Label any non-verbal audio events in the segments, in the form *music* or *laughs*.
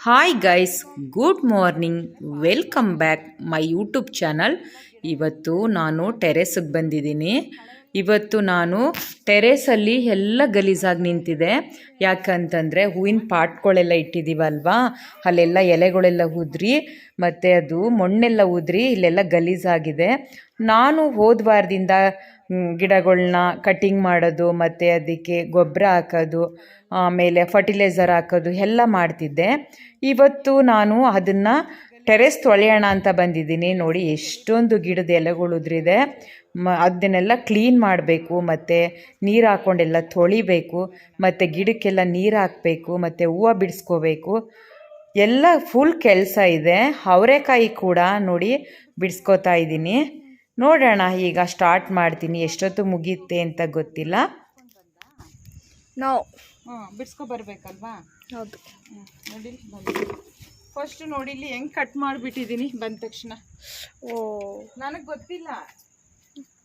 Hi guys good morning welcome back my YouTube channel ಇವತ್ತು ನಾನು ಟೆರೆಸ್ಗೆ ಬಂದಿದ್ದೀನಿ ಇವತ್ತು ನಾನು ಟೆರೇಸಲ್ಲಿ ಎಲ್ಲ ಗಲೀಜಾಗಿ ನಿಂತಿದೆ. ಯಾಕಂತಂದರೆ ಹೂವಿನ ಪಾಟ್ಗಳೆಲ್ಲ ಇಟ್ಟಿದ್ದೀವಲ್ವಾ ಅಲ್ಲೆಲ್ಲ ಎಲೆಗಳೆಲ್ಲ ಉದ್ರಿ, ಮತ್ತು ಅದು ಮಣ್ಣೆಲ್ಲ ಉದ್ರಿ ಇಲ್ಲೆಲ್ಲ ಗಲೀಜಾಗಿದೆ. ನಾನು ಹೋದ ವಾರದಿಂದ ಗಿಡಗಳನ್ನ ಕಟಿಂಗ್ ಮಾಡೋದು, ಮತ್ತು ಅದಕ್ಕೆ ಗೊಬ್ಬರ ಹಾಕೋದು, ಆಮೇಲೆ ಫರ್ಟಿಲೈಸರ್ ಹಾಕೋದು ಎಲ್ಲ ಮಾಡ್ತಿದ್ದೆ. ಇವತ್ತು ನಾನು ಅದನ್ನು ಟೆರೆಸ್ ತೊಳೆಯೋಣ ಅಂತ ಬಂದಿದ್ದೀನಿ. ನೋಡಿ ಎಷ್ಟೊಂದು ಗಿಡದ ಎಲೆಗಳು ಉದ್ರಿದೆ. ಮ ಅದನ್ನೆಲ್ಲ ಕ್ಲೀನ್ ಮಾಡಬೇಕು ಮತ್ತು ನೀರು ಹಾಕ್ಕೊಂಡೆಲ್ಲ ತೊಳಿಬೇಕು ಮತ್ತು ಗಿಡಕ್ಕೆಲ್ಲ ನೀರು ಹಾಕಬೇಕು ಮತ್ತು ಹೂವು ಬಿಡಿಸ್ಕೋಬೇಕು. ಎಲ್ಲ ಫುಲ್ ಕೆಲಸ ಇದೆ. ಅವರೆಕಾಯಿ ಕೂಡ ನೋಡಿ ಬಿಡಿಸ್ಕೋತಾ ಇದ್ದೀನಿ. ನೋಡೋಣ ಈಗ ಸ್ಟಾರ್ಟ್ ಮಾಡ್ತೀನಿ. ಎಷ್ಟೊತ್ತು ಮುಗಿಯುತ್ತೆ ಅಂತ ಗೊತ್ತಿಲ್ಲ. ನಾವು ಹಾಂ ಬಿಡ್ಸ್ಕೊ ಬರ್ಬೇಕಲ್ವಾ? ಹೌದು. ನೋಡಿ ಬಂದು ಫಸ್ಟ್ ನೋಡಿ ಇಲ್ಲಿ ಹೆಂಗ್ ಕಟ್ ಮಾಡಿಬಿಟ್ಟಿದ್ದೀನಿ ಬಂದ ತಕ್ಷಣ. ಓ. ನನಗೆ ಗೊತ್ತಿಲ್ಲ.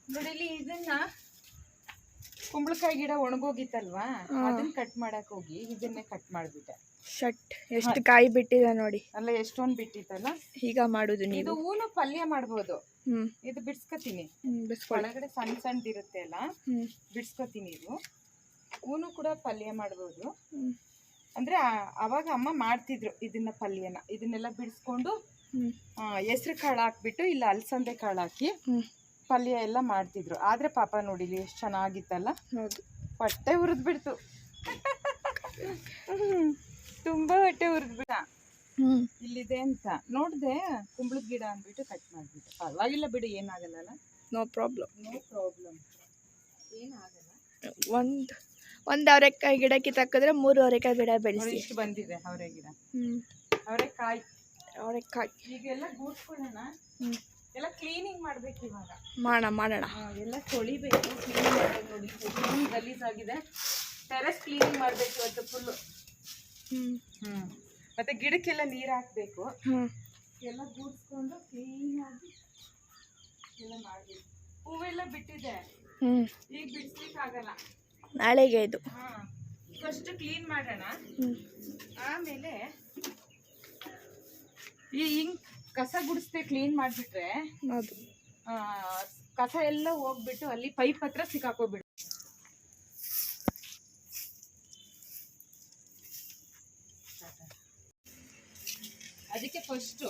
ನೋಡಿ ಇಲ್ಲಿ ಇದನ್ನ ಕುಂಬಳಕಾಯಿ ಗಿಡ ಒಣಗೋಗಿತ್ತಲ್ವಾ? ಅದನ್ನ ಕಟ್ ಮಾಡಕ್ ಹೋಗಿ ಇದನ್ನೇ ಕಟ್ ಮಾಡಿಬಿಟ್ಟೆ. ಶಟ್ ಎಷ್ಟು ಕಾಯಿ ಬಿಟ್ಟಿದೆ ನೋಡಿ. ಅಲ್ಲ ಎಷ್ಟೊಂದು ಬಿಟ್ಟಿತ್ತಲ್ಲ? ಈಗ ಮಾಡುದು ನೀವು. ಇದು ಹೂನು ಪಲ್ಯ ಮಾಡ್ಬೋದು. ಹ್ಮ್. ಇದು ಬಿಡ್ಸ್ಕೊತೀನಿ. ಒಳಗಡೆ ಸಣ್ಣ ಸಣ್ಣದಿರುತ್ತೆ ಅಲ್ಲ ಬಿಡ್ಸ್ಕೊತೀನಿ ಇದು. ಹೂನು ಕೂಡ ಪಲ್ಯ ಮಾಡ್ಬೋದು. ಅಂದ್ರೆ ಅವಾಗ ಅಮ್ಮ ಮಾಡ್ತಿದ್ರು ಇದನ್ನ ಪಲ್ಯನ. ಇದನ್ನೆಲ್ಲ ಬಿಡಿಸ್ಕೊಂಡು ಹೆಸರು ಕಾಳು ಹಾಕ್ಬಿಟ್ಟು ಇಲ್ಲ ಅಲಸಂದೆ ಕಾಳು ಹಾಕಿ ಪಲ್ಯ ಎಲ್ಲ ಮಾಡ್ತಿದ್ರು. ಆದ್ರೆ ಪಾಪ ನೋಡಿಲಿ ಎಷ್ಟು ಚೆನ್ನಾಗಿತ್ತಲ್ಲ? ಹೊಟ್ಟೆ ಉರಿದ್ಬಿಡ್ತು ತುಂಬಾ ಹೊಟ್ಟೆ ಉರಿದ್ಬಿಡ ಇಲ್ಲಿದೆ ಅಂತ. ನೋಡಿದೆ ಕುಂಬಳದ ಗಿಡ ಅಂದ್ಬಿಟ್ಟು ಕಟ್ ಮಾಡಿಬಿಟ್ಟು ಪರವಾಗಿಲ್ಲ ಬಿಡು ಏನಾಗಲ್ಲ ನೋ ಪ್ರಾಬ್ಲಮ್ ನೋ ಪ್ರಾಬ್ಲಮ್ ಏನಾಗಲ್ಲ ಒಂದ್ ಒಂದ್ ಅವರೆಕಾಯಿ ಗಿಡಕ್ಕೆ ತಕ್ಕಿದ್ರೆ ಮೂರು ಅವರೆಕಾಯಿ ಗಿಡ ಬೆಳೆಸಿ. ಇಷ್ಟು ಬಂದಿದೆ ಅವರೆ ಗಿಡ. ಹ್ಮ್. ಅವರೆಕಾಯಿ. ಅವರೆಕಾಯಿ. ಈಗೆಲ್ಲ ಗೂಡ್ಸ್ಕೊಳ್ಳೋಣ? ಹ್ಮ್. ಎಲ್ಲ ಕ್ಲೀನಿಂಗ್ ಮಾಡ್ಬೇಕು ಇವಾಗ. ಮಾಡೋಣ ಮಾಡೋಣ. ಎಲ್ಲ ತೊಳಿಬೇಕು. ಕ್ಲೀನಿಂಗ್ ಮಾಡ್ಬೇಕು ನೋಡಿ. ಎಷ್ಟು ಗಲೀಜಾಗಿದೆ ಟೆರೆಸ್ ಕ್ಲೀನಿಂಗ್ ಮಾಡಬೇಕು ಇವತ್ತು ಫುಲ್ಲು ಹ್ಮ್. ಹ್ಞೂ ಮತ್ತು ಗಿಡಕ್ಕೆಲ್ಲ ನೀರು ಹಾಕಬೇಕು. ಹ್ಮ್. ಎಲ್ಲ ಗೂಡ್ಸ್ಕೊಂಡು ಕ್ಲೀನಾಗಿ ಎಲ್ಲ ಮಾಡಬೇಕು. ಹೂವೆಲ್ಲ ಬಿಟ್ಟಿದೆ. ಹ್ಮ್. ಈಗ ಬಿಡಿಸ್ಲಿಕ್ಕೆ ಆಗಲ್ಲ ನಾಳೆಗೆ ಇದು. ಫಸ್ಟ್ ಕ್ಲೀನ್ ಮಾಡೋಣ. ಆಮೇಲೆ ಈ ಹಿಂಗ್ ಕಸ ಗುಡಿಸ್ದೆ ಕ್ಲೀನ್ ಮಾಡಿಬಿಟ್ರೆ ಆ ಕಸ ಎಲ್ಲ ಹೋಗ್ಬಿಟ್ಟು ಅಲ್ಲಿ ಪೈಪ್ ಹತ್ರ ಸಿಕ್ಕಾಕೋಬಿಡು. ಅದಕ್ಕೆ ಫಸ್ಟು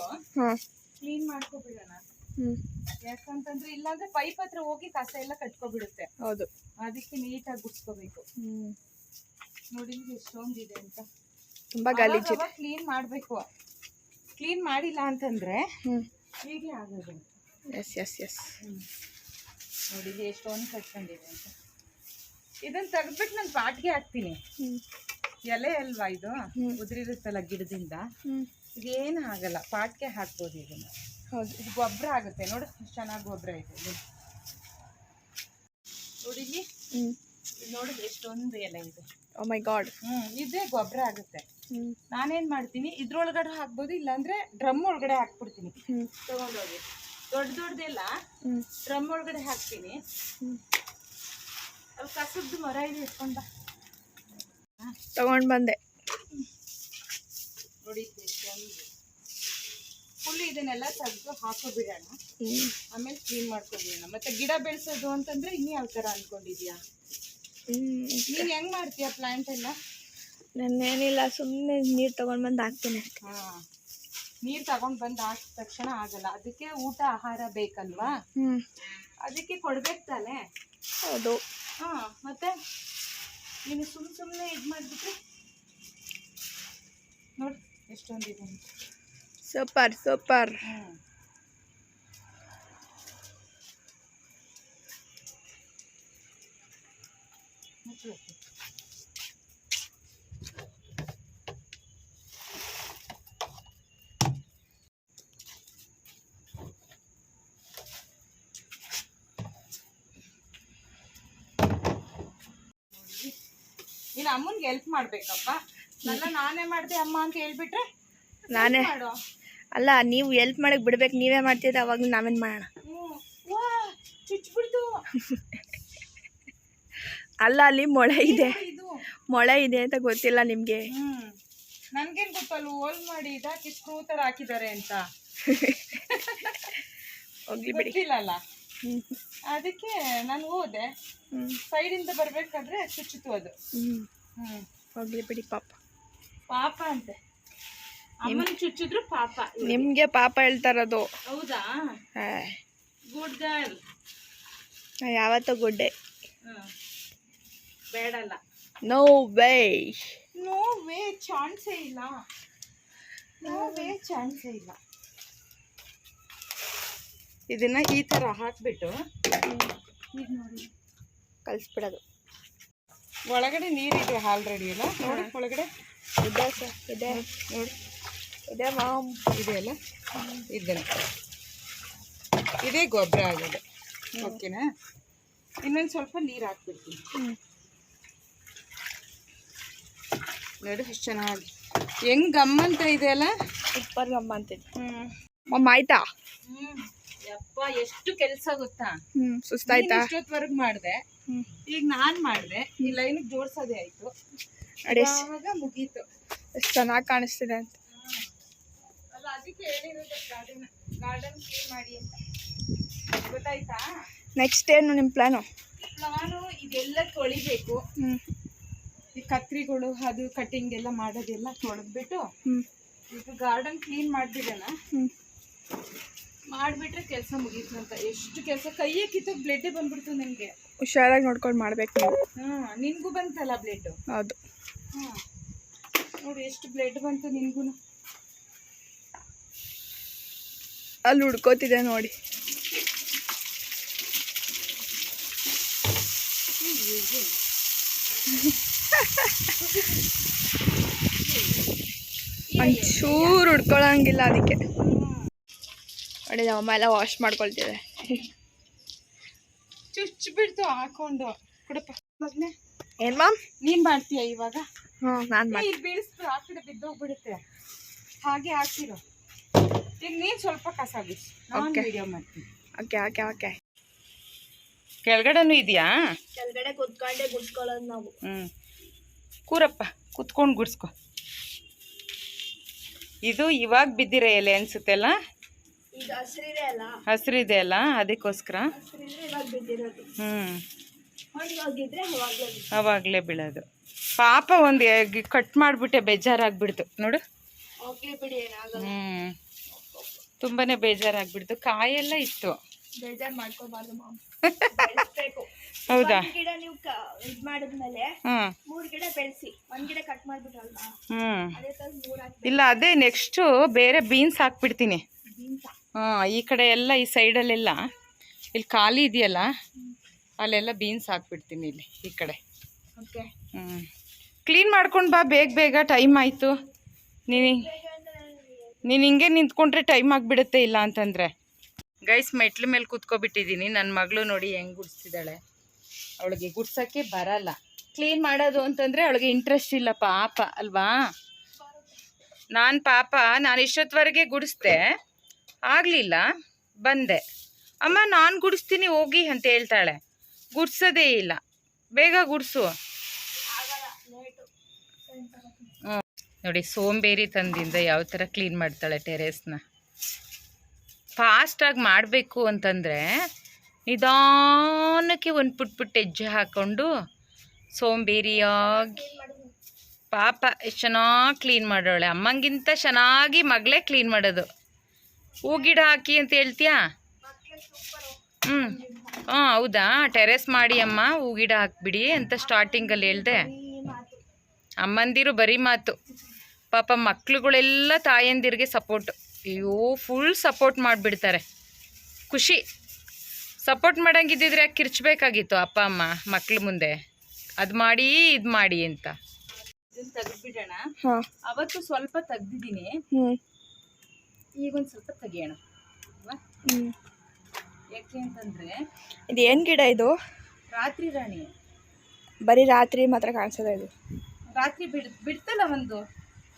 ಕ್ಲೀನ್ ಮಾಡ್ಕೊಬಿಡೋಣ. ಯಾಕಂತಂದ್ರೆ ಇಲ್ಲಾಂದ್ರೆ ಪೈಪ್ ಹತ್ರ ಹೋಗಿ ಕಸ ಎಲ್ಲ ಕಟ್ಕೊಬಿಡುತ್ತೆ. ಹೌದು. ಅದಕ್ಕೆ ನೀಟಾಗಿ ಗುಡ್ಸ್ಕೋಬೇಕು. ಹ್ಮ್. ನೋಡಿ ಎಷ್ಟೊಂದಿದೆ ಅಂತ. ತುಂಬಾ ಗಲೀಜಿದೆ ಕ್ಲೀನ್ ಮಾಡಬೇಕು. ಕ್ಲೀನ್ ಮಾಡಿಲ್ಲ ಅಂತಂದ್ರೆ ಹೀಗೆ ಆಗೋದು ಎಸ್ ಎಸ್ ಎಸ್ ನೋಡಿ ಎಷ್ಟೊಂದು ಕಟ್ಕೊಂಡಿದೆ ಅಂತ. ಇದನ್ನ ತೆಗೆದ್ಬಿಟ್ಟು ನಾನು ಪಾಟ್ಗೆ ಹಾಕ್ತೀನಿ. ಎಲೆ ಅಲ್ವಾ ಇದು. ಉದುರಿರುತ್ತಲ್ಲ ಗಿಡದಿಂದ. ಇದೇನು ಆಗಲ್ಲ. ಪಾಟ್ಗೆ ಹಾಕ್ಬೋದು ಇದನ್ನ. ಇದು ಗೊಬ್ಬರ ಆಗುತ್ತೆ. ನೋಡು ಎಷ್ಟು ಚೆನ್ನಾಗಿ ಗೊಬ್ಬರ ಇದೆ. ನೋಡಿಲ್ಲಿ ನೋಡಿ ಇಲ್ಲಿ. ಹ್ಮ್. ಇದು ನೋಡು ಎಷ್ಟೊಂದು ಎಲೆ ಇದೆ. ಓ ಮೈ ಗಾಡ್ ಹ್ಮ್ ಇದೇ ಗೊಬ್ಬರ ಆಗುತ್ತೆ. ನಾನೇನು ಮಾಡ್ತೀನಿ ಇದ್ರೊಳಗಡೆ ಹಾಕ್ಬೋದು ಇಲ್ಲಾಂದ್ರೆ ಡ್ರಮ್ ಒಳಗಡೆ ಹಾಕ್ಬಿಡ್ತೀನಿ. ತಗೊಂಡೋಗಿ. ದೊಡ್ಡ ದೊಡ್ಡದೆಲ್ಲ ಡ್ರಮ್ ಒಳಗಡೆ ಹಾಕ್ತೀನಿ. ಅಲ್ಲಿ ಕಸದ್ದು ಮರ ಇದೆ ಇಟ್ಕೊಂಡ ತಗೊಂಡ್ ಬಂದೆ. ನೋಡಿ ಫುಲ್ ಇದನ್ನೆಲ್ಲ ತೆಗೆದು ಹಾಕೋಬಿಡೋಣ ಆಮೇಲೆ ಕ್ಲೀನ್ ಮಾಡ್ಕೊಬಿಡೋಣ. ಮತ್ತೆ ಗಿಡ ಬೆಳೆಸೋದು ಅಂತಂದ್ರೆ ಇನ್ನು ಯಾವ ಥರ ಅನ್ಕೊಂಡಿದ್ಯಾ ನೀನ್ ಹೆಂಗ್ ಮಾಡ್ತೀಯ ಪ್ಲಾಂಟ್ ಎಲ್ಲ? ನನ್ನೇನಿಲ್ಲ ಸುಮ್ಮನೆ ನೀರು ತಗೊಂಡ್ ಬಂದು ಹಾಕ್ತೇನೆ ಹಾ. ನೀರ್ ತಗೊಂಡ್ ಬಂದು ಹಾಕಿದ ತಕ್ಷಣ ಆಗಲ್ಲ. ಅದಕ್ಕೆ ಊಟ ಆಹಾರ ಬೇಕಲ್ವಾ? ಅದಕ್ಕೆ ಕೊಡ್ಬೇಕು ತಾನೆ? ಹೌದು. ಹಾ ಮತ್ತೆ? ನೀನು ಸುಮ್ ಸುಮ್ಮನೆ ಇದು ಮಾಡಿಬಿಟ್ರೆ? ನೋಡಿ ಎಷ್ಟೊಂದಿದೆ ಅಂತ ಸೂಪರ್ ಸೂಪರ್ ಹ್ಮ್ ಮುಚ್ಬೇಕು. ನೀನು ಅಮ್ಮನ್ಗೆ ಹೆಲ್ಪ್ ಮಾಡ್ಬೇಕಪ್ಪ. ನನ್ನ ನಾನೇ ಮಾಡ್ದೆ ಅಮ್ಮ ಅಂತ ಹೇಳ್ಬಿಟ್ರೆ ನಾನೇ. ಮಾಡು ಅಲ್ಲ ನೀವು ಎಲ್ಪ್ ಮಾಡಕ್ ಬಿಡ್ಬೇಕು ನೀವೇ ಮಾಡ್ತಿದ್ರೆ ಅವಾಗ ನಾವೇನು ಮಾಡೋಣ? ಅಲ್ಲ ಅಲ್ಲಿ ಮೊಳೆ ಇದೆ. ಮೊಳೆ ಇದೆ ಅಂತ ಗೊತ್ತಿಲ್ಲ ನಿಮಗೆ? ನನ್ಗೇನ್ ಗೊತ್ತಲ್ಲ ಹೋಲ್ ಮಾಡಿ ಇದಾಕಿ ಸ್ಕ್ರೂ ತರ ಹಾಕಿದ್ದಾರೆ ಅಂತ. ಹೋಗ್ಲಿ ಬಿಡಿ. ಗೊತ್ತಿಲ್ಲಲ್ಲ. ಹ್ಮ್. ಅದಕ್ಕೆ ನಾನು ಹೋದೆ. ಸೈಡ್ ಸೈಡಿಂದ ಬರ್ಬೇಕಾದ್ರೆ ಚುಚ್ಚಿತು ಅದು. ಹೋಗ್ಲಿ ಬಿಡಿ ಪಾಪ. ಪಾಪ ಅಂತೆ. ಅಮ್ಮನ ಚುಚ್ಚಿದ್ರು ಪಾಪ ನಿಮ್ಗೆ ಪಾಪ ಹೇಳ್ತಾರದು. ಹೌದಾ? ಗುಡ್ ಗರ್ಲ್ ಯಾವತ್ತೂ ಗುಡ್ಡೆ ಬೇಡಲ್ಲ. ನೋ ವೇ ನೋ ವೇ ಚಾನ್ಸೇ ಇಲ್ಲ. ನೋ ವೇ ಚಾನ್ಸೇ ಇಲ್ಲ. ಇದನ್ನ ಈ ತರ ಹಾಕ್ಬಿಟ್ಟು ಕಲ್ಸ್ಬಿಡೋದು ನೋಡಿ. ಕಲಿಸ್ಬಿಡೋದು. ಒಳಗಡೆ ನೀರಿದೆ ಆಲ್ರೆಡಿ ಅಲ್ಲ? ನೋಡಿ ಒಳಗಡೆ. ಇದೆ ಸರ್ ಇದೆ. ನೋಡಿ. ಇದೆ ಮಾಮ್ ಇದೆ ಅಲ್ಲ ಇದನ್ನ. ಇದೇ ಗೊಬ್ಬರ ಆಗಿದೆ. ಓಕೆನಾ? ಇನ್ನೊಂದು ಸ್ವಲ್ಪ ನೀರು ಹಾಕ್ಬಿಡ್ತೀನಿ. ನೋಡಿ ಎಷ್ಟು ಚೆನ್ನಾಗಿ. ಹೆಂಗ್ ಗಮ್ಮಂತ ಇದೆಯಲ್ಲ ಸೂಪರ್ ಗಮ್ಮ ಇದೆ. ಹ್ಮ್. ಮಮ್ಮ ಆಯ್ತಾ? ಯಪ್ಪ ಎಷ್ಟು ಕೆಲಸ ಗೊತ್ತಾ? ಸುಸ್ತಾಯ್ತಾ? ಇಷ್ಟೊತ್ವರೆಗೂ ಮಾಡಿದೆ. ಈಗ ನಾನ್ ಮಾಡಿದೆ. ಈ ಲೈನ್ ಜೋಡ್ಸೋದೇ ಆಯ್ತು. ಮುಗೀತು. ಎಷ್ಟು ಚೆನ್ನಾಗಿ ಕಾಣಿಸ್ತಿದೆ ಅಂತ. ಅದಕ್ಕೆ ಹೇಳಿರೋದು ಗಾರ್ಡನ್ ಗಾರ್ಡನ್ ಕ್ಲೀನ್ ಮಾಡಿ ಅಂತ. ಗೊತ್ತಾಯ್ತಾ? ನೆಕ್ಸ್ಟ್ ಏನು ನಿಮ್ಮ ಪ್ಲಾನು ನಾನು ಇದೆಲ್ಲ ತೊಳಿಬೇಕು. ಈ ಕತ್ರಿಗಳು ಅದು ಕಟಿಂಗ್ ಎಲ್ಲ ಮಾಡೋದೆಲ್ಲ ತೊಳೆದ್ಬಿಟ್ಟು ಇದು ಗಾರ್ಡನ್ ಕ್ಲೀನ್ ಮಾಡ್ಬಿಡೋಣ. ಮಾಡಿಬಿಟ್ರೆ ಕೆಲಸ ಮುಗೀತು ಅಂತ ಎಷ್ಟು ಕೆಲಸ? ಕೈಯೇ ಕಿತ್ತು ಬ್ಲೇಡ್ ಬಂದ್ಬಿಡ್ತು ನನಗೆ ಹುಷಾರಾಗಿ ನೋಡ್ಕೊಂಡು ಮಾಡ್ಬೇಕು ನೀವು. ಹಾಂ ನಿನಗೂ ಬಂತಲ್ಲ ಬ್ಲೇಡ್ ಹೌದು. ಹಾಂ. ನೋಡಿ ಎಷ್ಟು ಬ್ಲಡ್ ಬಂತು ನಿನಗೂ ಅಲ್ಲಿ ಹುಡ್ಕೋತಿದೆ ನೋಡಿ. ಒಂಚೂರು ಹುಡ್ಕೊಳಂಗಿಲ್ಲ ಅದಕ್ಕೆ. ನೋಡಿ ನಮ್ಮಮ್ಮ ಎಲ್ಲ ವಾಶ್ ಮಾಡ್ಕೊಳ್ತಿದೆ ಚುಚ್ಚು ಬಿಡ್ತು ಹಾಕೊಂಡು. ಕುಡಪ್ಪ. ಮಗ್ನೆ ಏನ್ ಮ್ಯಾಮ್? ನೀನ್ ಮಾಡ್ತೀಯ ಇವಾಗ? ಹ್ಞೂ ನಾನು ಮಾಡಿ ಬೀಳಿಸ್ಬಿಡು ಆ ಕಡೆ ಬಿದ್ದೋಗ್ಬಿಡುತ್ತೆ. ಹಾಗೆ ಹಾಕಿರು. ಈಗ ನೀನ್ ಸ್ವಲ್ಪ ಕಸ ಬಿಸಿ ನಾನು ವಿಡಿಯೋ ಮಾಡ್ತೀನಿ. ಓಕೆ ಓಕೆ ಓಕೆ ಕೆಳಗಡೆನೂ ಇದೆಯಾ? ಕೆಳಗಡೆ ಕುತ್ಕೊಂಡೆ ಗುಡ್ಸ್ಕೊಳ್ಳೋದು ನಾವು. ಹ್ಞೂ ಕೂರಪ್ಪ ಕುತ್ಕೊಂಡು ಗುಡ್ಸ್ಕೊ. ಇದು ಇವಾಗ ಬಿದ್ದಿರೋ ಎಲೆ ಅನ್ಸುತ್ತೆಲ್ಲ ಅಲ್ಲ? ಹಸಿರಿದೆ ಅಲ್ಲ? ಹಸಿರಿದೆ ಅಲ್ಲ ಅದಕ್ಕೋಸ್ಕರ? ಹಸಿರಿದ್ರೆ ಇವಾಗ ಬಿದ್ದಿರೋದು. ಹ್ಞೂ ಹೋಗಿದ್ರೆ ಅವಾಗಲೇ ಅವಾಗಲೇ ಬೀಳೋದು. ಪಾಪ ಒಂದು ಕಟ್ ಮಾಡಿಬಿಟ್ಟೆ ಬೇಜಾರಾಗ್ಬಿಡ್ತು. ನೋಡು. ಹ್ಞೂ ತುಂಬಾನೇ ಬೇಜಾರಾಗ್ಬಿಡ್ತು. ಕಾಯೆಲ್ಲ ಇತ್ತು. ಬೇಜಾರು ಮಾಡ್ಕೋಬಾರ್ದು *laughs* ಹೌದಾ? ಗಿಡ ನೀವು ಇದು ಮಾಡಿದ್ಮೇಲೆ ಹ್ಞೂ ಮೂರ್ ಗಿಡ ಬೆಳೆಸಿ ಒಂದ್ ಗಿಡ ಕಟ್ ಮಾಡ್ಬಿಟ್ರಲ್ವಾ? ಹ್ಞೂ ಅದೇ ತರ ಮೂರ್ ಇಲ್ಲ ಅದೇ ನೆಕ್ಸ್ಟ್ ಬೇರೆ ಬೀನ್ಸ್ ಹಾಕ್ಬಿಡ್ತೀನಿ. ಹಾ ಈ ಕಡೆ ಎಲ್ಲ ಈ ಸೈಡಲ್ಲೆಲ್ಲ ಇಲ್ಲಿ ಖಾಲಿ ಇದೆಯಲ್ಲ ಅಲ್ಲೆಲ್ಲ ಬೀನ್ಸ್ ಹಾಕ್ಬಿಡ್ತೀನಿ ಇಲ್ಲಿ ಈ ಕಡೆ. ಹ್ಞೂ ಕ್ಲೀನ್ ಮಾಡ್ಕೊಂಡು ಬಾ ಬೇಗ ಬೇಗ ಟೈಮ್ ಆಯಿತು. ನೀನು ನೀನು ಹಿಂಗೆ ನಿಂತ್ಕೊಂಡ್ರೆ ಟೈಮ್ ಆಗಿಬಿಡುತ್ತೆ ಇಲ್ಲ ಅಂತಂದರೆ. ಗೈಸ್ ಮೆಟ್ಲ ಮೇಲೆ ಕೂತ್ಕೊಬಿಟ್ಟಿದ್ದೀನಿ. ನನ್ನ ಮಗಳು ನೋಡಿ ಹೆಂಗೆ ಗುಡಿಸ್ತಿದ್ದಾಳೆ. ಅವಳಿಗೆ ಗುಡ್ಸೋಕ್ಕೆ ಬರಲ್ಲ. ಕ್ಲೀನ್ ಮಾಡೋದು ಅಂತಂದರೆ ಅವಳಿಗೆ ಇಂಟ್ರೆಸ್ಟ್ ಇಲ್ಲ, ಪಾಪ, ಅಲ್ವಾ? ನಾನು ಪಾಪ, ನಾನು ಇಷ್ಟೊತ್ತವರೆಗೆ ಗುಡಿಸ್ದೆ. ಆಗಲಿಲ್ಲ, ಬಂದೆ. ಅಮ್ಮ, ನಾನು ಗುಡಿಸ್ತೀನಿ, ಹೋಗಿ ಅಂತ ಹೇಳ್ತಾಳೆ. ಗುಡ್ಸೋದೇ ಇಲ್ಲ. ಬೇಗ ಗುಡಿಸು. ನೋಡಿ, ಸೋಂಬೇರಿ ತಂದಿಂದ ಯಾವ ಥರ ಕ್ಲೀನ್ ಮಾಡ್ತಾಳೆ ಟೆರೇಸ್ನ. ಫಾಸ್ಟಾಗಿ ಮಾಡಬೇಕು ಅಂತಂದರೆ ನಿಧಾನಕ್ಕೆ ಒಂದು ಪುಟ್ ಪುಟ್ಟ ಹೆಜ್ಜೆ ಹಾಕ್ಕೊಂಡು ಸೋಂಬೇರಿಯಾಗಿ ಪಾಪ ಎಷ್ಟು ಚೆನ್ನಾಗಿ ಕ್ಲೀನ್ ಮಾಡೋಳೆ. ಅಮ್ಮಂಗಿಂತ ಚೆನ್ನಾಗಿ ಮಗಳೇ ಕ್ಲೀನ್ ಮಾಡೋದು. ಹೂ ಗಿಡ ಹಾಕಿ ಅಂತ ಹೇಳ್ತೀಯಾ? ಹ್ಞೂ ಹಾಂ, ಹೌದಾ? ಟೆರೆಸ್ ಮಾಡಿ ಅಮ್ಮ ಹೂ ಗಿಡ ಹಾಕ್ಬಿಡಿ ಅಂತ ಸ್ಟಾರ್ಟಿಂಗಲ್ಲಿ ಹೇಳ್ದೆ. ಅಮ್ಮಂದಿರು ಬರೀ ಮಾತು. ಪಾಪ ಮಕ್ಳುಗಳೆಲ್ಲ ತಾಯಂದಿರಿಗೆ ಸಪೋರ್ಟ್ ಅಯ್ಯೋ ಫುಲ್ ಸಪೋರ್ಟ್ ಮಾಡಿಬಿಡ್ತಾರೆ. ಖುಷಿ. ಸಪೋರ್ಟ್ ಮಾಡೋಂಗಿದ್ದಿದ್ರೆ ಕಿರ್ಚಬೇಕಾಗಿತ್ತು ಅಪ್ಪ ಅಮ್ಮ ಮಕ್ಳ ಮುಂದೆ? ಅದು ಮಾಡಿ ಇದು ಮಾಡಿ ಅಂತ. ಇದನ್ನ ತೆಗೆದ್ಬಿಡೋಣ. ಹಾಂ. ಅವತ್ತು ಸ್ವಲ್ಪ ತೆಗ್ದಿದ್ದೀನಿ. ಹ್ಞೂ ಈಗೊಂದು ಸ್ವಲ್ಪ ತೆಗಿಯೋಣ. ಹ್ಞೂ ಯಾಕೆ ಅಂತಂದ್ರೆ ಇದು ಏನು ಗಿಡ ಇದು? ರಾತ್ರಿ ರಾಣಿ. ಬರೀ ರಾತ್ರಿ ಮಾತ್ರ ಕಾಣಿಸೋದ ಇದು? ರಾತ್ರಿ ಬಿಡ್ ಬಿಡ್ತಲ್ಲ ಒಂದು.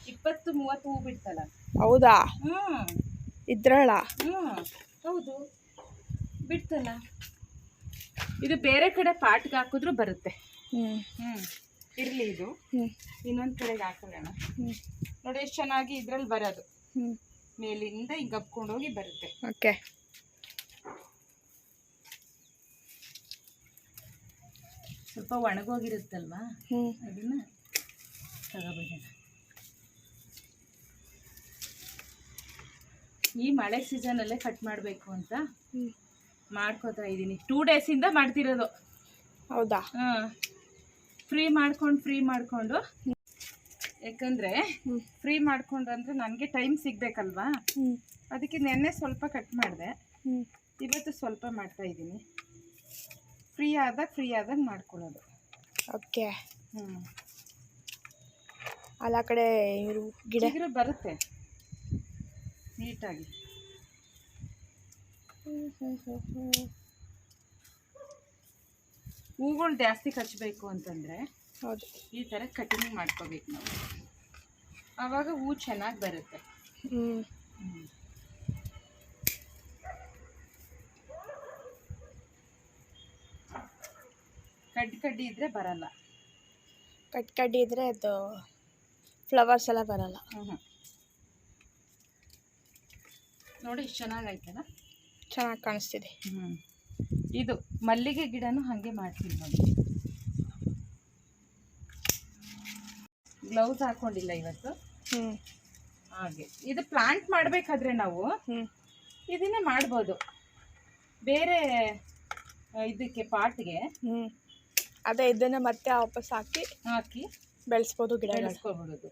ಇಪ್ಪತ್ತು ಮೂವತ್ತು ಹೂ ಬಿಡ್ತಲ್ಲ. ಹೌದಾ? ಹ್ಞೂ ಇದ್ರಳ? ಹ್ಞೂ ಹೌದು. ಬಿಡ್ತಲ್ಲ. ಇದು ಬೇರೆ ಕಡೆ ಪಾಟ್ಗೆ ಹಾಕಿದ್ರು ಬರುತ್ತೆ. ಹ್ಞೂ ಹ್ಞೂ ಇರಲಿ ಇದು. ಹ್ಞೂ ಇನ್ನೊಂದು ಕಡೆಗೆ ಹಾಕೊಳ್ಳೋಣ ಹ್ಞೂ ನೋಡಿ ಎಷ್ಟು ಚೆನ್ನಾಗಿ ಇದ್ರಲ್ಲಿ ಬರೋದು. ಹ್ಞೂ ಮೇಲಿಂದ ಹಿಂಗ್ ಹಬ್ಕೊಂಡೋಗಿ ಬರುತ್ತೆ. ಓಕೆ. ಸ್ವಲ್ಪ ಒಣಗೋಗಿರುತ್ತಲ್ವಾ? ಹ್ಞೂ ಅದನ್ನ ತಗೋಬಿಡೋಣ ಈ ಮಳೆ ಸೀಸನಲ್ಲೇ ಕಟ್ ಮಾಡಬೇಕು ಅಂತ ಮಾಡ್ಕೋತಾ ಇದ್ದೀನಿ. ಟೂ ಡೇಸಿಂದ ಮಾಡ್ತಿರೋದು. ಹೌದಾ? ಹಾಂ. ಫ್ರೀ ಮಾಡ್ಕೊಂಡು ಫ್ರೀ ಮಾಡಿಕೊಂಡು. ಯಾಕಂದರೆ ಫ್ರೀ ಮಾಡ್ಕೊಂಡು ಅಂದ್ರೆ ನನಗೆ ಟೈಮ್ ಸಿಗಬೇಕಲ್ವಾ? ಅದಕ್ಕೆ ನೆನ್ನೆ ಸ್ವಲ್ಪ ಕಟ್ ಮಾಡಿದೆ. ಇವತ್ತು ಸ್ವಲ್ಪ ಮಾಡ್ತಾ ಇದ್ದೀನಿ. ಫ್ರೀ ಆದಾಗ ಫ್ರೀ ಆದಾಗ ಮಾಡ್ಕೊಳ್ಳೋದು. ಓಕೆ. ಹ್ಞೂ ಅಲ್ಲ ಆ ಕಡೆ ಇವರು ಗಿಡ ಬರುತ್ತೆ. ನೀಟಾಗಿ. ಹೂಗಳು ಜಾಸ್ತಿ ಕಚ್ಚಬೇಕು ಅಂತಂದರೆ ಹೌದು. ಈ ಥರ ಕಟಿಂಗ್ ಮಾಡ್ಕೋಬೇಕು ನಾವು. ಆವಾಗ ಹೂ ಚೆನ್ನಾಗಿ ಬರುತ್ತೆ. ಹ್ಞೂ ಕಡ್ಡಿ ಕಡ್ಡಿ ಇದ್ದರೆ ಬರಲ್ಲ. ಕಟ್ ಕಡ್ಡಿ ಇದ್ರೆ ಅದು ಫ್ಲವರ್ಸ್ ಎಲ್ಲ ಬರಲ್ಲ. ಹ್ಞೂ ನೋಡಿ ಇಷ್ಟು ಚೆನ್ನಾಗೈತಲ್ಲ ಚೆನ್ನಾಗಿ ಕಾಣಿಸ್ತಿದೆ. ಹ್ಞೂ ಇದು ಮಲ್ಲಿಗೆ ಗಿಡನೂ ಹಾಗೆ ಮಾಡ್ತೀನಿ ನೋಡಿ. ಗ್ಲೌಸ್ ಹಾಕೊಂಡಿಲ್ಲ ಇವತ್ತು? ಹ್ಞೂ ಹಾಗೆ. ಇದು ಪ್ಲಾಂಟ್ ಮಾಡಬೇಕಾದ್ರೆ ನಾವು ಹ್ಞೂ ಇದನ್ನೇ ಮಾಡ್ಬೋದು. ಬೇರೆ ಇದಕ್ಕೆ ಪಾಟ್ಗೆ ಹ್ಞೂ ಅದೇ ಇದನ್ನ ಮತ್ತೆ ವಾಪಸ್ ಹಾಕಿ ಹಾಕಿ ಬೆಳೆಸ್ಬೋದು ಗಿಡ ಬೆಳೆಸ್ಕೊಬಿಡೋದು.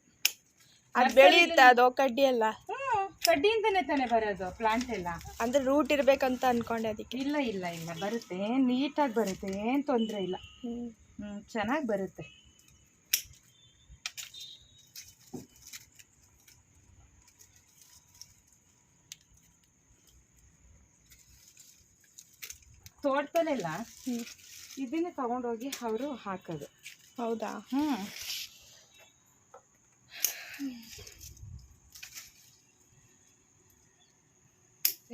ಅದು ಬೆಳೆಯುತ್ತೆ ಅದು ಕಡ್ಡಿ ಅಲ್ಲ. ಹ್ಞೂ ಕಡ್ಡಿಯಿಂದನೇ ತಾನೇ ಬರೋದು ಪ್ಲಾಂಟ್ ಎಲ್ಲ. ಅಂದ್ರೆ ರೂಟ್ ಇರ್ಬೇಕಂತ ಅನ್ಕೊಂಡೆ ಅದಕ್ಕೆ. ಇಲ್ಲ ಇಲ್ಲ ಇಲ್ಲ ಬರುತ್ತೆ. ನೀಟಾಗಿ ಬರುತ್ತೆ ಏನು ತೊಂದರೆ ಇಲ್ಲ. ಹ್ಞೂ ಚೆನ್ನಾಗಿ ಬರುತ್ತೆ. ತೋಟದಲ್ಲೆಲ್ಲ ಇದನ್ನ ಇದನ್ನೇ ತಗೊಂಡೋಗಿ ಅವರು ಹಾಕೋದು. ಹೌದಾ? ಹ್ಞೂ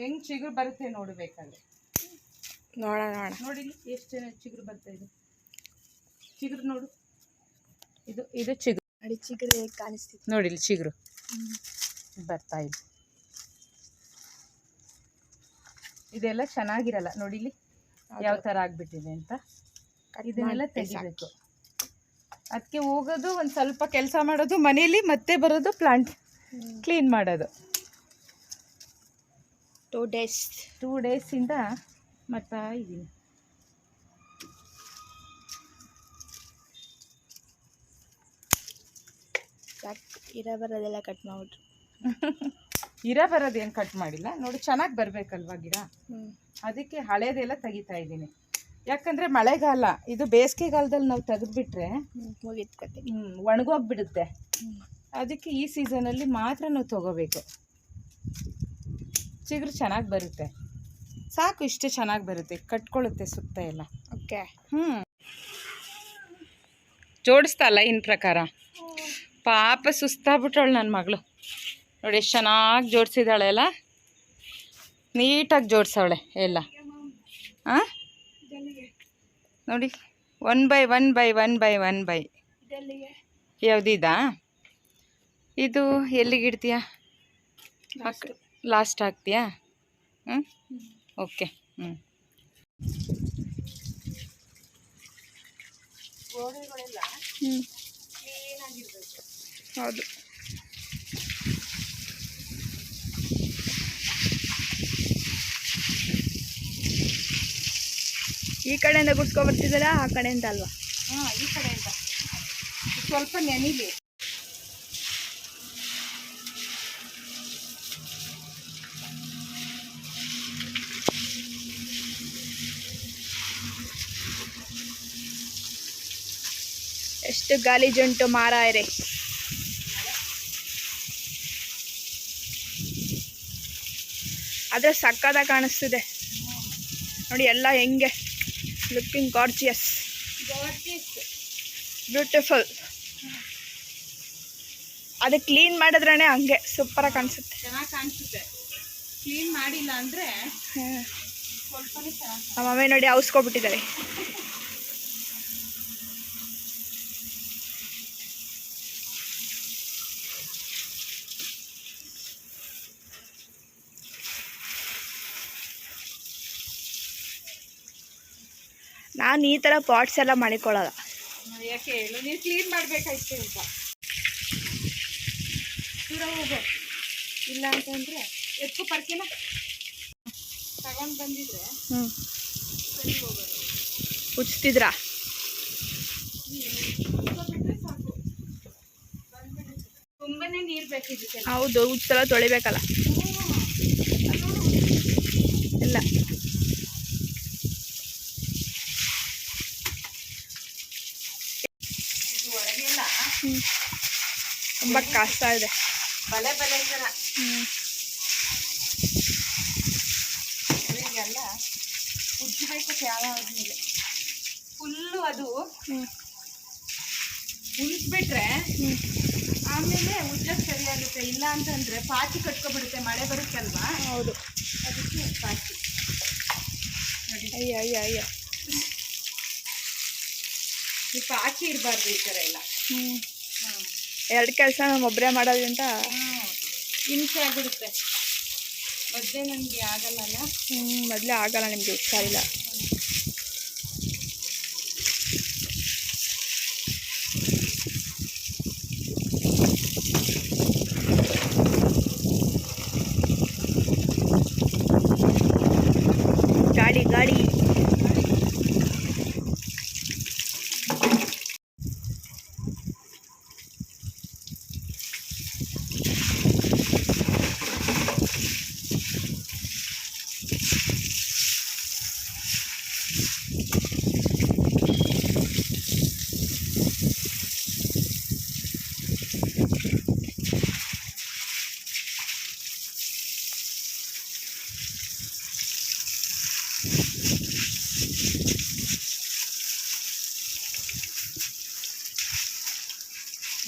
ಹೆಂಗ್ ಚಿಗುರು ಬರುತ್ತೆ ನೋಡಬೇಕಾದ್ರೆ ನೋಡೋಣ ನೋಡೋಣ. ನೋಡಿ ಎಷ್ಟು ಜನ ಚಿಗುರು ಬರ್ತಾ ಇದೆ. ಚಿಗುರು ನೋಡು. ಇದು ಇದು ಚಿಗುರು. ನೋಡಿ ಚಿಗುರು ಹೇಗೆ ಕಾಣಿಸ್ತಿದೆ ನೋಡಿ ಇಲ್ಲಿ ಚಿಗುರು. ಬರ್ತಾ ಇದೆ. ಇದೆಲ್ಲ ಚೆನ್ನಾಗಿರಲ್ಲ. ನೋಡಿ ಇಲ್ಲಿ ಯಾವ ಥರ ಆಗ್ಬಿಟ್ಟಿದೆ ಅಂತ. ಇದನ್ನೆಲ್ಲ ತೆಗಿಬೇಕು. ಅದಕ್ಕೆ ಹೋಗೋದು ಒಂದು ಸ್ವಲ್ಪ ಕೆಲಸ ಮಾಡೋದು ಮನೇಲಿ ಮತ್ತೆ ಬರೋದು ಪ್ಲಾಂಟ್ ಕ್ಲೀನ್ ಮಾಡೋದು. ಟೂ ಡೇಸ್ ಟೂ ಡೇಸಿಂದ ಮಾಡ್ತಾ ಇದ್ದೀನಿ. ಇರ ಬರೋದೆಲ್ಲ ಕಟ್ ಮಾಡ್ಬಿಟ್ರು. *laughs* ಇರ ಬರೋದೇನು ಕಟ್ ಮಾಡಿಲ್ಲ? ನೋಡಿ ಚೆನ್ನಾಗಿ ಬರಬೇಕಲ್ವಾ ಗಿಡ? ಹ್ಞೂ ಅದಕ್ಕೆ ಹಳೇದೆಲ್ಲ ತೆಗಿತಾ ಇದ್ದೀನಿ. ಯಾಕಂದರೆ ಮಳೆಗಾಲ ಇದು ಬೇಸಿಗೆಗಾಲದಲ್ಲಿ ನಾವು ತೆಗೆದ್ಬಿಟ್ರೆ ಹ್ಞೂ ಒಣಗೋಗ್ಬಿಡುತ್ತೆ. ಅದಕ್ಕೆ ಈ ಸೀಸನಲ್ಲಿ ಮಾತ್ರ ನಾವು ತಗೋಬೇಕು. ಚಿಗುರು ಚೆನ್ನಾಗಿ ಬರುತ್ತೆ. ಸಾಕು ಇಷ್ಟು ಚೆನ್ನಾಗಿ ಬರುತ್ತೆ. ಕಟ್ಕೊಳ್ಳುತ್ತೆ ಸುತ್ತ ಎಲ್ಲ. ಓಕೆ. ಹ್ಞೂ ಜೋಡಿಸ್ತಾ ಲೈನ್ ಪ್ರಕಾರ? ಪಾಪ ಸುಸ್ತಾಗ್ಬಿಟ್ಟವಳು ನನ್ನ ಮಗಳು. ನೋಡಿ ಎಷ್ಟು ಚೆನ್ನಾಗಿ ಜೋಡಿಸಿದಾಳೆ ಎಲ್ಲ ನೀಟಾಗಿ ಜೋಡಿಸವಳೆ ಎಲ್ಲ. ಹಾಂ ನೋಡಿ one by one by one by one by. ಯಾವುದಿದಾ? ಇದು ಎಲ್ಲಿಗೆ ಇಡ್ತೀಯಾ? ಲಾಸ್ಟ್ ಹಾಕ್ತೀಯಾ ಹ್ಞೂ ಓಕೆ ಹ್ಞೂ ಹ್ಞೂ ಹೌದು. ಈ ಕಡೆಯಿಂದ ಗುಡ್ಸ್ಕೊ ಬರ್ತಿದ್ದಲ್ಲ ಆ ಕಡೆಯಿಂದ ಅಲ್ವಾ? ಹಾಂ ಈ ಕಡೆಯಿಂದ. ಸ್ವಲ್ಪ ನೆನಿಲಿ. ಎಷ್ಟು ಗಾಲಿಜುಂಟು ಮಾರಾಯರೆ. ಆದರೆ ಸಕ್ಕದ ಕಾಣಿಸ್ತಿದೆ. ನೋಡಿ ಎಲ್ಲ ಹೆಂಗೆ. ಲುಕ್ಕಿಂಗ್ ಗಾರ್ಜಿಯಸ್ ಬ್ಯೂಟಿಫುಲ್ ಅದು ಕ್ಲೀನ್ ಮಾಡಿದ್ರೇ ಹಂಗೆ ಸೂಪರ್ ಕಾಣಿಸುತ್ತೆ. ಚೆನ್ನಾಗಿ ಕಾಣಿಸುತ್ತೆ. ಕ್ಲೀನ್ ಮಾಡಿಲ್ಲ ಅಂದರೆ ನಮ್ಮ ಮಮ್ಮಿ ನೋಡಿ ಔಸ್ಕೊಬಿಟ್ಟಿದ್ದಾರೆ ನಾನು ಈ ಥರ ಪಾಟ್ಸ್ ಎಲ್ಲ ಮಾಡಿಕೊಳ್ಳಲ್ಲ. ಯಾಕೆ ಹೇಳು? ನೀನು ಕ್ಲೀನ್ ಮಾಡಬೇಕಾಯ್ತು ಅಂತ. ದೂರ ಹೋಗು. ಇಲ್ಲ ಅಂತಂದರೆ ಎತ್ಕೊ ಪರ್ಕಿನ? ತಗೊಂಡು ಬಂದಿದ್ರೆ ಹ್ಞೂ ಉಚ್ತಿದ್ರಾ ತುಂಬಾನೇ ನೀರು ಬೇಕಿದ್ದಕ್ಕೆ ಹೌದು ಉಚ್ಚಲ ತೊಳಿಬೇಕಲ್ಲ ಇಲ್ಲ ಇದು ಒಳಗೆಲ್ಲ ಹ್ಞೂ ತುಂಬ ಕಷ್ಟ ಇದೆ. ಬಲೆ ಬಲೆ ಥರ. ಹ್ಞೂ ಇದೆಲ್ಲ ಉಜ್ಜಬೇಕು ಯಾವ ಆದಮೇಲೆ. ಫುಲ್ಲು ಅದು ಉಳಿಸ್ಬಿಟ್ರೆ ಆಮೇಲೆ ಉಜ್ಜಕ್ಕೆ ಸರಿಯಾಗುತ್ತೆ ಇಲ್ಲ ಅಂತಂದ್ರೆ ಪಾಚಿ ಕಟ್ಕೊಬಿಡುತ್ತೆ ಮಳೆ ಬರುತ್ತಲ್ವಾ ಹೌದು. ಅದಕ್ಕೆ ಪಾಚಿ. ಅಯ್ಯ ಅಯ್ಯ ಅಯ್ಯ. ಈ ಪಾಚಿ ಇರಬಾರ್ದು ಈ ಥರ ಎಲ್ಲ. ಹ್ಞೂ ಎರಡು ಕೆಲಸ ನಮ್ಮ ಒಬ್ಬರೇ ಮಾಡೋದ್ರಿಂದ ಹಿಂಸೆ ಆಗಿರುತ್ತೆ. ಮೊದಲೇ ನನಗೆ ಆಗಲ್ಲ ಹ್ಞೂ ಮೊದಲೇ ಆಗಲ್ಲ ನಿಮಗೆ ಹುಷಾರಿಲ್ಲ ಗಾಡಿ ಗಾಡಿ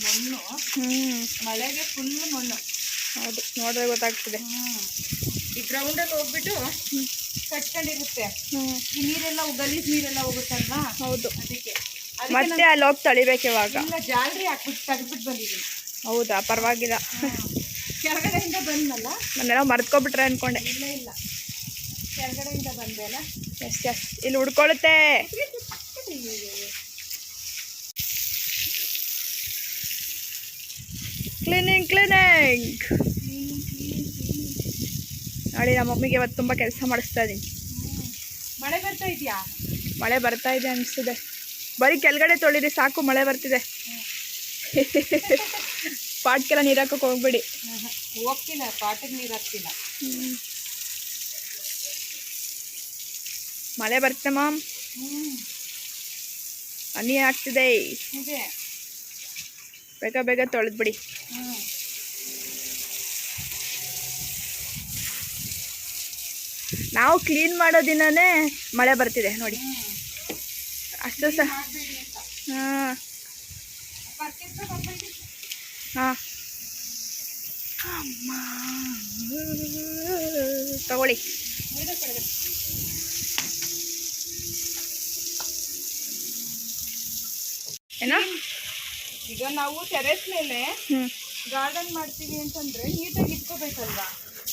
ಮಣ್ಣು. ಮಳೆಗೆ ಫುಲ್ ಮಣ್ಣು. ಹೌದು ನೋಡಿದ್ರೆ ಗೊತ್ತಾಗ್ತದೆ. ಈ ಗ್ರೌಂಡಲ್ಲಿ ಹೋಗ್ಬಿಟ್ಟು ಕಟ್ಕೊಂಡಿರುತ್ತೆ. ಈ ನೀರೆಲ್ಲ ಗಲೀಜ್ ನೀರೆಲ್ಲ ಹೋಗುತ್ತಲ್ವಾ? ಹೌದು. ಅದಕ್ಕೆ. ಮತ್ತೆ ಅಲ್ಲಿ ಹೋಗಿ ತಳಿಬೇಕು ಇವಾಗ. ಇಲ್ಲ ಜಾಲ್ರಿ ಹಾಕ್ಬಿಟ್ಟು ತೆಗೆದ್ಬಿಟ್ಟು ಬಂದಿದ್ದೀನಿ. ಹೌದಾ ಪರವಾಗಿಲ್ಲ. ಕೆಳಗಡೆಯಿಂದ ಬಂದ್ನಲ್ಲ ನಾನೆಲ್ಲ ಮರ್ತ್ಕೊಬಿಟ್ರೆ ಅನ್ಕೊಂಡೆ. ಇಲ್ಲ ಇಲ್ಲ. ಕೆಳಗಡೆಯಿಂದ ಬಂದೆ ಅಲ್ಲ? ಎಸ್ ಎಸ್ ಇಲ್ಲಿ ಉಡ್ಕೊಳುತ್ತೆ *laughs* ಕ್ಲೀನಿಂಗ್ ಕ್ಲೀನಿಂಗ್ ನೋಡಿ ನಮ್ಮ ಮಮ್ಮಿಗೆ ಇವತ್ತು ತುಂಬ ಕೆಲಸ ಮಾಡಿಸ್ತಾ ಇದ್ದೀನಿ ಮಳೆ ಬರ್ತಾ ಇದೆಯಾ? ಮಳೆ ಬರ್ತಾ ಇದೆ ಅನಿಸ್ತಿದೆ ಬರೀ ಕೆಳಗಡೆ ತೊಳಿರಿ ಸಾಕು ಮಳೆ ಬರ್ತಿದೆ. ಪಾಟ್ಗೆಲ್ಲ ನೀರು ಹಾಕೋಕೆ ಹೋಗ್ಬೇಡಿ. ಹೋಗ್ತಿಲ್ಲ ಪಾಟಿಗೆ ನೀರು ಹಾಕ್ತಿಲ್ಲ ಮಳೆ ಮಾಮ್. ಹನಿ ಆಗ್ತಿದೆ. ಬೇಗ ಬೇಗ ತೊಳೆದ್ಬಿಡಿ ನಾವು ಕ್ಲೀನ್ ಮಾಡೋ ದಿನನೇ ಮಳೆ ಬರ್ತಿದೆ, ನೋಡಿ. ಅಷ್ಟು ಸಹ ಹಾಂ. ಹಾಂ. ತಗೊಳ್ಳಿ. ಏನೋ? ಈಗ ನಾವು ಟೆರೆಸ್ ಮೇಲೆ ಗಾರ್ಡನ್ ಮಾಡ್ತೀವಿ ಅಂತಂದ್ರೆ ನೀಟಾಗಿ ಇಟ್ಕೋಬೇಕಲ್ವಾ?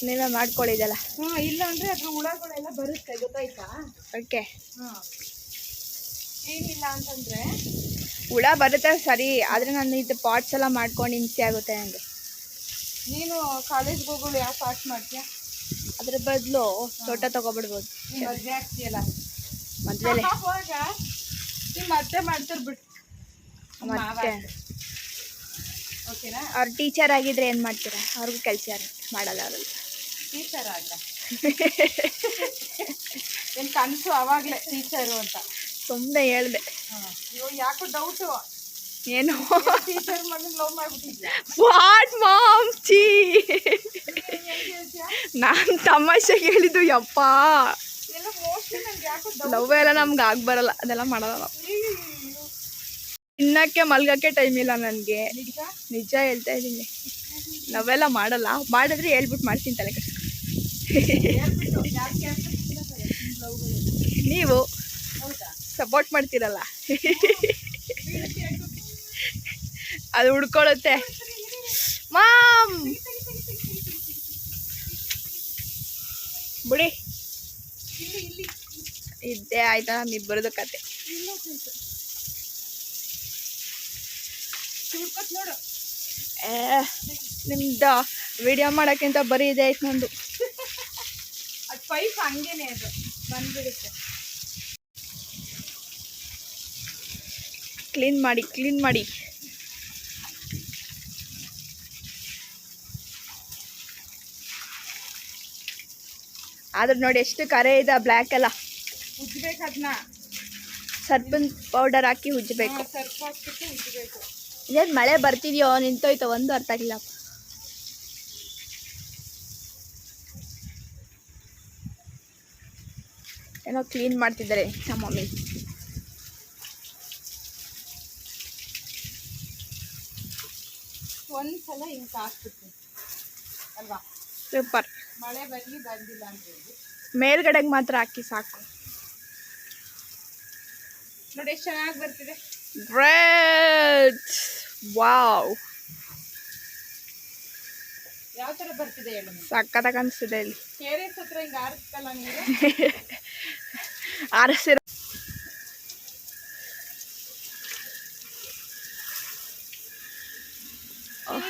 ನೀವೇ ಮಾಡ್ಕೊಳ್ಳಿದಲ್ಲ. ಹಾ ಇಲ್ಲ ಅಂದ್ರೆ ಅದ್ರ ಹುಳಗಳೆಲ್ಲ ಬರುತ್ತೆ ಗೊತ್ತಾಯ್ತಾ? ಓಕೆ. ಹಾ. ಏನಿಲ್ಲ ಅಂತಂದ್ರೆ ಹುಳ ಬರುತ್ತೆ ಸರಿ ಆದ್ರೆ ನಾನು ಇದು ಪಾಟ್ಸ್ ಎಲ್ಲ ಮಾಡ್ಕೊಂಡು ಹಿಂಸೆ ಆಗುತ್ತೆ ನನಗೆ ನೀನು ಕಾಲೇಜ್ಗೆ ಹೋಗೋಳು ಯಾವ ಪಾಟ್ಸ್ ಮಾಡ್ತೀಯ? ಅದ್ರ ಬದಲು ತೋಟ ತಗೋಬಿಡ್ಬೋದು. ನೀನ್ ಮದ್ವೆ ಆಗ್ತೀಯಲ್ಲ? ಮದ್ವೆಲೆ. ನಿಮ್ಮ ಅತ್ತೆ ಮಾಡ್ತಿರ್ ಬಿಡು ಮತ್ತೆ ಓಕೆನಾ? ಅವ್ರು ಟೀಚರ್ ಆಗಿದ್ರೆ ಏನು ಮಾಡ್ತೀರಾ? ಅವ್ರಿಗೂ ಕೆಲಸ ಮಾಡಲ್ಲ ಅವರಲ್ಲಿ ಟೀಚರ್ ಆಗಲ್ಲ ಏನ್ ಕನಸು ಅವಾಗ್ಲೇ ಟೀಚರು ಅಂತ. ಸುಮ್ಮನೆ ಹೇಳ್ದೆ. ಅಯ್ಯೋ ಯಾಕೋ ಡೌಟು ಏನು? ಟೀಚರ್ ಮಗನ್ ಲವ್ ವಾಟ್ ಮಾಮ್ ಚೀ ನಾನು ತಮಾಷೆ ಹೇಳಿದ್ದು ಯಪ್ಪ. ಯಾಕೋ ಲವ್ ಎಲ್ಲ ನಮ್ಗೆ ಆಗ್ಬರಲ್ಲ. ಅದೆಲ್ಲ ಮಾಡಲ್ಲ ನಾವು. ತಿನ್ನಕ್ಕೆ ಮಲ್ಗಕ್ಕೆ ಟೈಮ್ ಇಲ್ಲ ನನಗೆ. ನಿಜ? ಹೇಳ್ತಾ ಇದ್ದೀನಿ. ನಾವೆಲ್ಲ ಮಾಡಲ್ಲ. ಮಾಡಿದ್ರೆ ಹೇಳ್ಬಿಟ್ಟು ಮಾಡ್ತೀನಿ ತಲೆ ಕಷ್ಟ ನೀವು ಸಪೋರ್ಟ್ ಮಾಡ್ತೀರಲ್ಲ. *laughs* ಅದು ಹುಡ್ಕೊಳುತ್ತೆ ಮಾಮ್! ಬಿಡಿ. ಇದ್ದೇ ಆಯ್ತಾ ಬರೋದು ಕತೆ ನೋಡು ಏ ನಿಮ್ದು ವಿಡಿಯೋ ಮಾಡೋಕ್ಕಿಂತ ಬರೀ ಇದೆ ಆಯ್ತು ನಂದು. ಅದು ಪೈಪ್ ಹಂಗೇನೆ ಅದು ಬಂದ್ಬಿಡುತ್ತೆ. ಕ್ಲೀನ್ ಮಾಡಿ ಕ್ಲೀನ್ ಮಾಡಿ. ಆದ್ರೆ ನೋಡಿ ಎಷ್ಟು ಕರೆ ಇದೆ ಬ್ಲ್ಯಾಕ್ ಎಲ್ಲ. ಉಜ್ಬೇಕು ಅದನ್ನ ಸರ್ಪನ್ ಪೌಡರ್ ಹಾಕಿ ಉಜ್ಜಬೇಕು. ಸರ್ಪ್ ಹಾಕ್ಬಿಟ್ಟು ಉಜ್ಬೇಕು ಇದೇನು ಮಳೆ ಬರ್ತಿದ್ಯೋ ನಿಂತೋಯ್ತೋ ಒಂದು ಅರ್ಥ ಆಗಿಲ್ಲ ಏನೋ ಕ್ಲೀನ್ ಮಾಡ್ತಿದ್ದಾರೆ ನಮ್ಮ ಮಮ್ಮಿ. ಒಂದ್ಸಲ ಹಿಂಗೆ ಹಾಕ್ಬಿಡ್ತೀನಿ ಅಲ್ವಾ? ಸೂಪರ್ ಮಳೆ ಬರಲಿ ಬಂದಿಲ್ಲ ಅಂತ ಹೇಳಿ. ಮೇಲ್ಗಡೆಗೆ ಮಾತ್ರ ಹಾಕಿ ಸಾಕು. ನೋಡಿ ಎಷ್ಟು ಚೆನ್ನಾಗಿ ಬರ್ತಿದೆ. Great wow. ಯಾವ ಥರ ಬರ್ತಿದೆ ಹೇಳು ಸಕ್ಕತ್ತಾಗಿ ಅನಿಸ್ತಿದೆ ಇಲ್ಲಿ. ಕೆರೆ ಹತ್ರ ಹಿಂಗೆ ಆರಿಸ್ತಲ್ಲ ನೀರು ಆರಿಸಿರೋ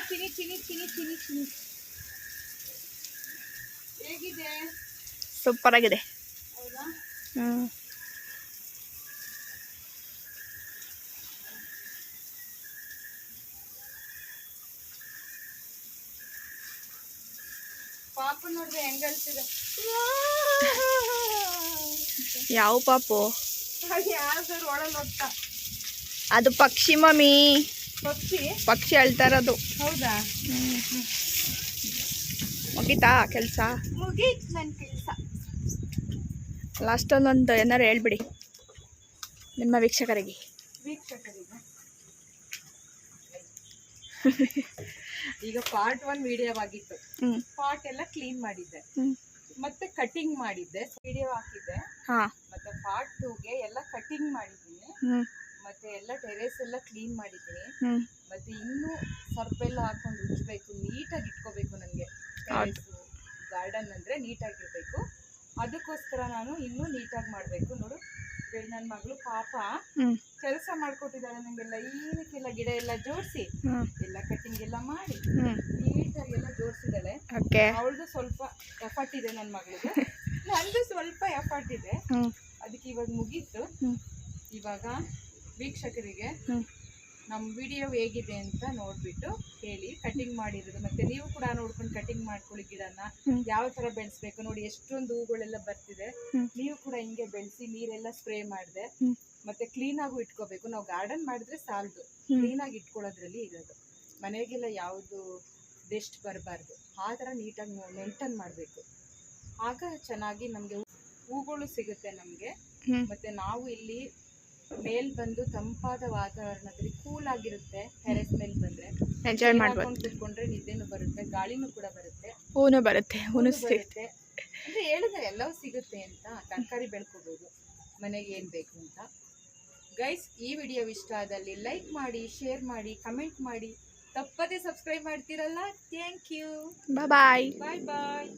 ಚಿನಿ ಚಿನಿ ಚಿನಿ ಚಿನಿ ಚಿನಿ ಹೇಗಿದೆ? ಸೂಪರ್ ಆಗಿದೆ. ಹೌದಾ? ಹ್ಞೂ ಪಾಪ ನೋಡ್ರಿ ಹೆಂಗ ಅಳ್ತಿದೆ ಯಾವ ಪಾಪು? ಯಾವ್ದಾರು ಒಳಗೆ ಹೋಗ್ತಾ? ಅದು ಪಕ್ಷಿ ಮಮ್ಮಿ. ಪಕ್ಷಿ? ಪಕ್ಷಿ ಅಳ್ತಾರದು ಹೌದಾ? ಮುಗೀತಾ ಕೆಲಸ? ಮುಗೀತ್ ನನ್ನ ಕೆಲಸ. ಲಾಸ್ಟ್ ಒಂದೊಂದು ಏನಾರು ಹೇಳ್ಬಿಡಿ ನಿಮ್ಮ ವೀಕ್ಷಕರಿಗೆ. ವೀಕ್ಷಕರಿಗೆ. ಈಗ ಪಾರ್ಟ್ ಒನ್ ವಿಡಿಯೋ ಪಾರ್ಟ್ ಎಲ್ಲ ಕ್ಲೀನ್ ಮಾಡಿದ್ದೆ. ಮತ್ತೆ ಕಟಿಂಗ್ ಮಾಡಿದ್ದೆ. ವಿಡಿಯೋ ಹಾಕಿದ್ದೆ. ಮತ್ತೆ ಪಾರ್ಟ್ ಟೂಗೆ ಎಲ್ಲ ಕಟಿಂಗ್ ಮಾಡಿದ್ದೀನಿ. ಮತ್ತೆ ಎಲ್ಲ ಟೆರೇಸ್ ಎಲ್ಲ ಕ್ಲೀನ್ ಮಾಡಿದ್ದೀನಿ. ಮತ್ತೆ ಇನ್ನೂ ಎಲ್ಲ ಹಾಕೊಂಡು ಉಜ್ಬೇಕು ನೀಟಾಗಿ ಇಟ್ಕೋಬೇಕು ನನಗೆ. ಗಾರ್ಡನ್ ಅಂದ್ರೆ ನೀಟಾಗಿರ್ಬೇಕು. ಅದಕ್ಕೋಸ್ಕರ ನಾನು ಇನ್ನೂ ನೀಟಾಗಿ ಮಾಡಬೇಕು. ನೋಡು ನನ್ನ ಮಗಳು ಪಾಪ ಕೆಲಸ ಮಾಡ್ಕೊಟ್ಟಿದ್ದಾಳೆ ನಂಗೆಲ್ಲ ಏನಕ್ಕೆಲ್ಲ ಗಿಡ ಎಲ್ಲ ಜೋಡಿಸಿ. ಎಲ್ಲ ಕಟಿಂಗ್ ಎಲ್ಲ ಮಾಡಿ. ಎಲ್ಲ ಜೋಡಿಸಿದ್ದಾಳೆ. ಓಕೆ. ಅವಳದು ಸ್ವಲ್ಪ ಎಫರ್ಟ್ ಇದೆ ನನ್ನ ಮಗಳಿಗೆ. *laughs* ನಂದು ಸ್ವಲ್ಪ ಎಫರ್ಟ್ ಇದೆ. ಅದಕ್ಕೆ ಇವಾಗ ಮುಗೀತು. ಇವಾಗ ವೀಕ್ಷಕರಿಗೆ ನಮ್ಮ ವಿಡಿಯೋ ಹೇಗಿದೆ ಅಂತ ನೋಡ್ಬಿಟ್ಟು ಹೇಳಿ ಕಟಿಂಗ್ ಮಾಡಿರೋದು. ಮತ್ತೆ ನೀವು ಕೂಡ ನೋಡ್ಕೊಂಡು ಕಟಿಂಗ್ ಮಾಡ್ಕೊಳ್ಳಿ ಗಿಡನ. ಯಾವ ತರ ಬೆಳೆಸ್ಬೇಕು ನೋಡಿ ಎಷ್ಟೊಂದು ಹೂಗಳೆಲ್ಲ ಬರ್ತಿದೆ. ನೀವು ಕೂಡ ಹಿಂಗೆ ಬೆಳೆಸಿ ನೀರೆಲ್ಲ ಸ್ಪ್ರೇ ಮಾಡಿದೆ. ಮತ್ತೆ ಕ್ಲೀನ್ ಆಗು ಇಟ್ಕೋಬೇಕು. ನಾವು ಗಾರ್ಡನ್ ಮಾಡಿದ್ರೆ ಸಾಲದು. ಕ್ಲೀನ್ ಆಗಿ ಇಟ್ಕೊಳ್ಳೋದ್ರಲ್ಲಿ ಇರೋದು. ಮನೆಗೆಲ್ಲ ಯಾವುದು ಡೆಸ್ಟ್ ಬರಬಾರ್ದು. ಆ ಥರ ನೀಟಾಗಿ ಮೇಂಟೈನ್ ಮಾಡಬೇಕು. ಆಗ ಚೆನ್ನಾಗಿ ನಮಗೆ ಹೂಗಳು ಸಿಗುತ್ತೆ ನಮಗೆ. ಮತ್ತೆ ನಾವು ಇಲ್ಲಿ ಮೇಲ್ ಬಂದು ತಂಪಾದ ವಾತಾವರಣದಲ್ಲಿ ಕೂಲ್ ಆಗಿರುತ್ತೆ ಟೆರೆಸ್ ಮೇಲೆ ಬಂದ್ರೆ. ಎಂಜಾಯ್ ಮಾಡ್ಕೊಂಡು ಕುತ್ಕೊಂಡ್ರೆ ನಿದ್ದೆನೂ ಬರುತ್ತೆ ಗಾಳಿನೂ ಕೂಡ ಬರುತ್ತೆ. ಹೂನು ಬರುತ್ತೆ ಹೂನು ಸಿಗುತ್ತೆ. ಅಂದ್ರೆ ಹೇಳಿದ್ರೆ ಎಲ್ಲವೂ ಸಿಗುತ್ತೆ ಅಂತ ತರಕಾರಿ ಬೆಳ್ಕೋಬಹುದು ಮನೆಗೆ ಏನ್ ಬೇಕು ಅಂತ. ಗೈಸ್ ಈ ವಿಡಿಯೋ ಇಷ್ಟ ಆದಲ್ಲಿ ಲೈಕ್ ಮಾಡಿ ಶೇರ್ ಮಾಡಿ ಕಮೆಂಟ್ ಮಾಡಿ. ತಪ್ಪದೇ ಸಬ್ಸ್ಕ್ರೈಬ್ ಮಾಡ್ತೀರಲ್ಲ. Thank you bye bye bye